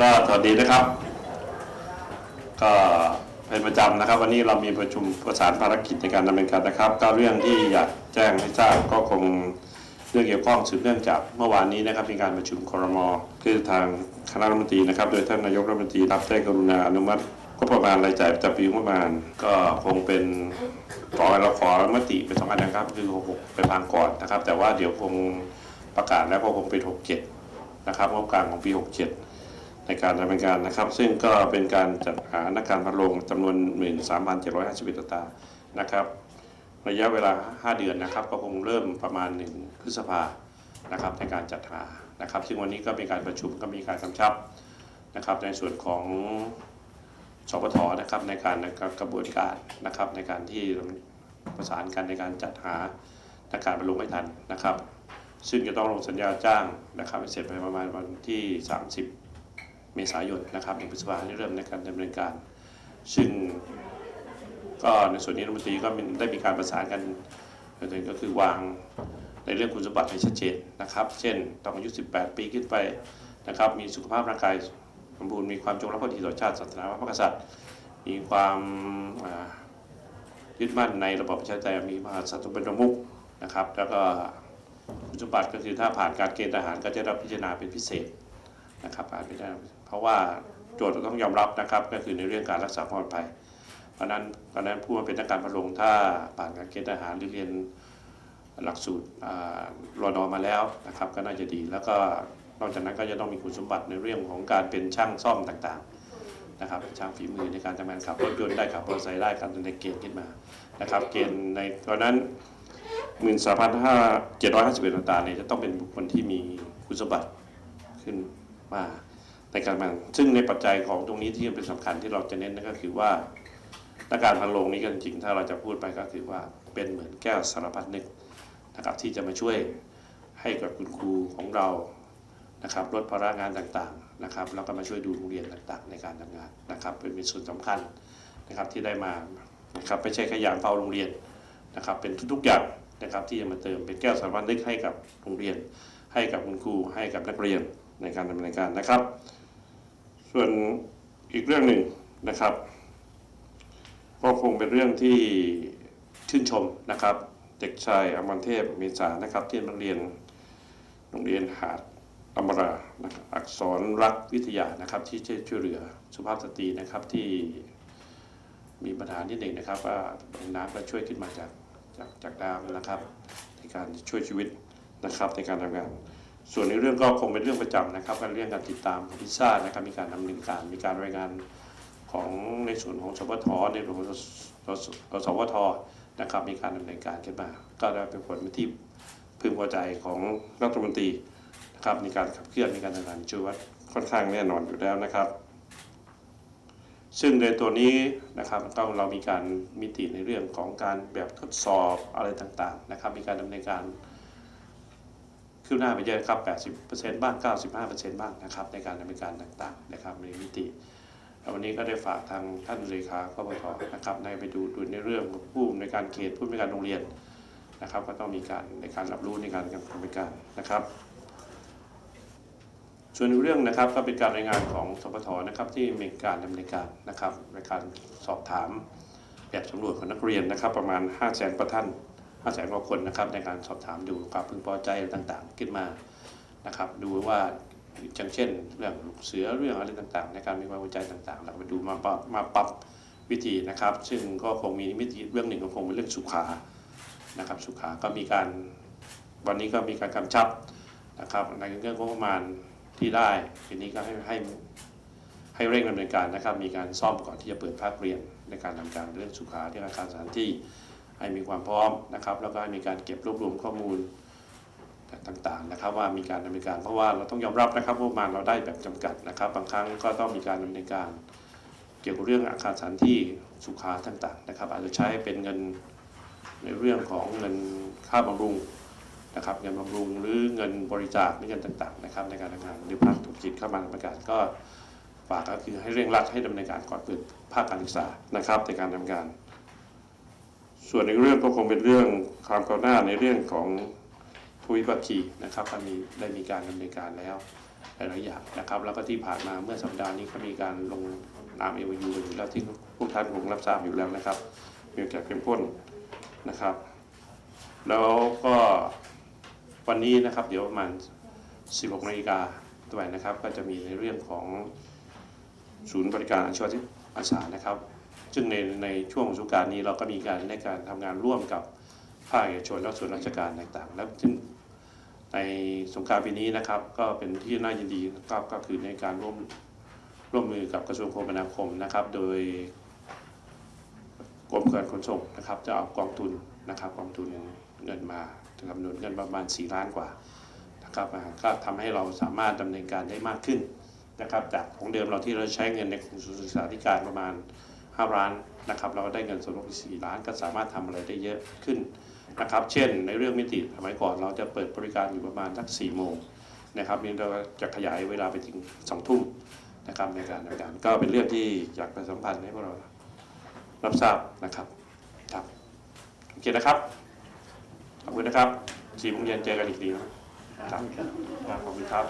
ก็สวัสดีนะครับ ก็เป็นประจำนะครับ วันนี้เรามีประชุมประสานภารกิจในการดำเนินการนะครับ ก็เรื่องที่อยากแจ้งให้ทราบก็คงเรื่องเกี่ยวข้องสืบเนื่องจากเมื่อวานนี้นะครับมีการประชุมครมคือทางคณะรัฐมนตรีนะครับ โดยท่านนายกรัฐมนตรีรับได้งกรุณาอนุมัติก็ประมาณรายจ่ายประจำปีงบประมาณ ก็คงเป็นขอเราขอมติเป็นสองอันนะครับ คือ66ไปทางก่อนนะครับ แต่ว่าเดี๋ยวคงประกาศแล้วก็คงเป็น 67 นะครับงบกลางของปี 67 ในการดำเนินการนะครับ ซึ่งก็เป็นการจัดหานักการพัดลมจำนวน 13,751ตานะครับ ระยะเวลา 5 เดือนนะครับ ก็คงเริ่มประมาณ 1 พฤษภานะครับในการจัดหานะครับ ซึ่งวันนี้ก็มีการประชุมก็มีการกำชับนะครับ ในส่วนของสปทนะครับในการกระบวนการนะครับในการที่ประสานกันในการจัดหานักการพัดลมให้ทันนะครับ ซึ่งจะต้องลงสัญญาจ้างนะครับเสร็จภายประมาณวันที่ 30 เมษายนนะครับในพฤษภาคมเริ่มในการดำเนินการ ซึ่งก็ในส่วนนี้รัฐมนตรีก็ได้มีการประสานกันโดยก็คือวางในเรื่องคุณสมบัติให้ชัดเจนนะครับ เช่นต้องอายุ 18 ปีขึ้นไปนะครับ มีสุขภาพร่างกายสมบูรณ์ มีความจงรักภักดีต่อชาติศาสนาพระมหากษัตริย์ มีความยึดมั่นในระบอบประชาธิปไตย มีมหากษัตริย์เป็นประมุขนะครับ แล้วก็คุณสมบัติก็คือถ้าผ่านการเกณฑ์ทหารก็จะรับพิจารณาเป็นพิเศษ นะครับอานไม่ได้เพราะว่าโจทย์เราต้องยอมรับนะครับ ก็คือในเรื่องการรักษาความปลอดภัย เพราะนั้นเพราะนั้นผู้มาเป็นนักการพลงถ้าผ่านการเกณฑ์ทหารหรือเรียนหลักสูตรรอนอมาแล้วนะครับ ก็น่าจะดี แล้วก็นอกจากนั้นก็จะต้องมีคุณสมบัติในเรื่องของการเป็นช่างซ่อมต่างๆนะครับช่างฝีมือในการทำงานขับรถยนต์ได้ขับมอเตอร์ไซค์ได้การในเกณฑ์ขึ้นมานะครับ เกณฑ์ในตอนนั้น1 3 5 7 5 1ต่างๆเนี่ยจะต้องเป็นบุคคลที่มีคุณสมบัติขึ้น มาในการมันซึ่งในปัจจัยของตรงนี้ที่เป็นสำคัญที่เราจะเน้นนั่นก็คือว่านักการพันโลงนี้ก็จริงถ้าเราจะพูดไปก็คือว่าเป็นเหมือนแก้วสารพัดนึกนะครับที่จะมาช่วยให้กับคุณครูของเรานะครับลดภาระงานต่างๆนะครับแล้วก็มาช่วยดูโรงเรียนต่างๆ ในการทำงานนะครับ เป็นเป็นส่วนสำคัญนะครับที่ได้มานะครับไม่ใช่แค่ยางเฝ้าโรงเรียนนะครับ เป็นทุกๆอย่างนะครับที่จะมาเติมเป็นแก้วสารพัดนึกให้กับโรงเรียน ให้กับคุณครูให้กับนักเรียน ในการดำเนินการนะครับ ส่วนอีกเรื่องหนึ่งนะครับ ก็คงเป็นเรื่องที่ชื่นชมนะครับ เด็กชายอมรเทพเมษานะครับ ที่นักเรียนโรงเรียนหาดอมราอักษรรักวิทยานะครับ ที่ช่วยเหลือสุภาพสตรีนะครับที่มีปัญหานิดหนึ่งนะครับว่าน้ำก็ช่วยขึ้นมาจากจากจากน้ำนะครับ ในการช่วยชีวิตนะครับในการทำงาน ส่วนในเรื่องก็คงเป็นเรื่องประจำนะครับการเรื่องการติดตามของพิซซ่านะครับมีการดำเนินการมีการรายงานของในส่วนของสปทในส่วนของสวทนะครับมีการดำเนินการขึ้นมา ก็ได้เป็นผลที่พึงพอใจของรัฐมนตรีนะครับในการขับเคลื่อนในการทำงานชื่อว่าค่อนข้างแน่นอนอยู่แล้วนะครับ ซึ่งในตัวนี้นะครับก็เรามีการมิติในเรื่องของการแบบทดสอบอะไรต่างๆนะครับ มีการดำเนินการ ขึ้นหน้าไปเยอะครับ 80%บ้าง 95%บ้างนะครับ ในการดำเนินการต่างๆนะครับในมิติวันนี้ก็ได้ฝากทางท่านเลขาคปทนะครับในไปดูดูในเรื่องผู้ในการเขตผู้ในการโรงเรียนนะครับ ก็ต้องมีการในการรับรู้ในการดำเนินการนะครับ ส่วนเรื่องนะครับก็เป็นการรายงานของสปทนะครับที่มีการดำเนินการนะครับในการสอบถามแบบสำรวจของนักเรียนนะครับ ประมาณ 5 0 0แสนกว่าท่าน 5 0 0แสนกว่าคนนะครับ ในการสอบถามดูความพึงพอใจต่างๆ ขึ้นมานะครับ ดูว่าอย่างเช่น เรื่องลูกเสือเรื่องอะไรต่างๆ ในการมีความพอใจต่างๆเราก็ไปดูมาปรับมาปรับวิธีนะครับ ซึ่งก็คงมีวิธีเรื่องหนึ่งก็คงเป็นเรื่องสุขานะครับสุขาก็มีการวันนี้ก็มีการกำชับนะครับในเรื่องงบประมาณที่ได้ทีนี้ก็ให้ให้ให้เร่งดำเนินการนะครับ มีการซ่อมก่อนที่จะเปิดภาคเรียนในการทำการเรื่องสุขาที่อาคารสถานที่ ให้มีความพร้อมนะครับ แล้วก็ให้มีการเก็บรวบรวมข้อมูลต่างๆนะครับ ว่ามีการดำเนินการเพราะว่าเราต้องยอมรับนะครับว่ามาเราได้แบบจำกัดนะครับ บางครั้งก็ต้องมีการดำเนินการ เกี่ยวกับเรื่องอาคารสถานที่สุขาต่างๆนะครับ อาจจะใช้เป็นเงินในเรื่องของเงินค่าบำรุงนะครับเงินบำรุงหรือเงินบริจาคหรือเงินต่างๆนะครับในการทำงานหรือภาคธุรกิจเข้ามาดำเนินการก็ฝากก็คือให้เร่งรัดให้ดำเนินการก่อนเปิดภาคการศึกษานะครับในการทำงาน ส่วนในเรื่องก็คงเป็นเรื่องความก้าวหน้าในเรื่องของทวิภาคีนะครับก็มีได้มีการดำเนินการแล้วหลายๆอย่างนะครับ แล้วก็ที่ผ่านมาเมื่อสัปดาห์นี้ก็มีการลงนามเอวยูอยู่แล้วที่พวกท่านคงรับทราบอยู่แล้วนะครับ มีการเข้มข้นนะครับ แล้วก็วันนี้นะครับเดี๋ยวประมาณ 16นาฬิกาด้วยนะครับ ก็จะมีในเรื่องของศูนย์บริการอาชีวศึกอาสานะครับ ซึ่งในในช่วงสงการนี้เราก็มีการในการทำงานร่วมกับภาคเอกชนและส่วนราชการต่างๆ แล้วซึ่งในสงการปีนี้นะครับก็เป็นที่น่ายินดีครับก็คือในการร่วมร่วมมือกับกระทรวงคมนาคมนะครับ โดยกรมการขนส่งนะครับจะเอากองทุนนะครับกองทุนเงินมาจำนวนเงินประมาณ 4 ล้านกว่านะครับก็ทำให้เราสามารถดำเนินการได้มากขึ้นนะครับจากของเดิมเราที่เราใช้เงินในกระทรวงศึกษาธิการประมาณ 5 ล้านนะครับเราก็ได้เงินส่วนลดอีก4ล้านก็สามารถทำอะไรได้เยอะขึ้นนะครับ เช่น ในเรื่องมิติสมัยก่อนเราจะเปิดบริการอยู่ประมาณสัก4โมงนะครับนี่เราจะขยายเวลาไปถึง2ทุ่มนะครับในการดำเนินการก็เป็นเรื่องที่อยากประชาสัมพันธ์ให้พวกเรารับทราบนะครับครับโอเคนะครับขอบคุณนะครับสี่โมงเย็นเจอกันอีกทีนะครับครับขอบคุณครับ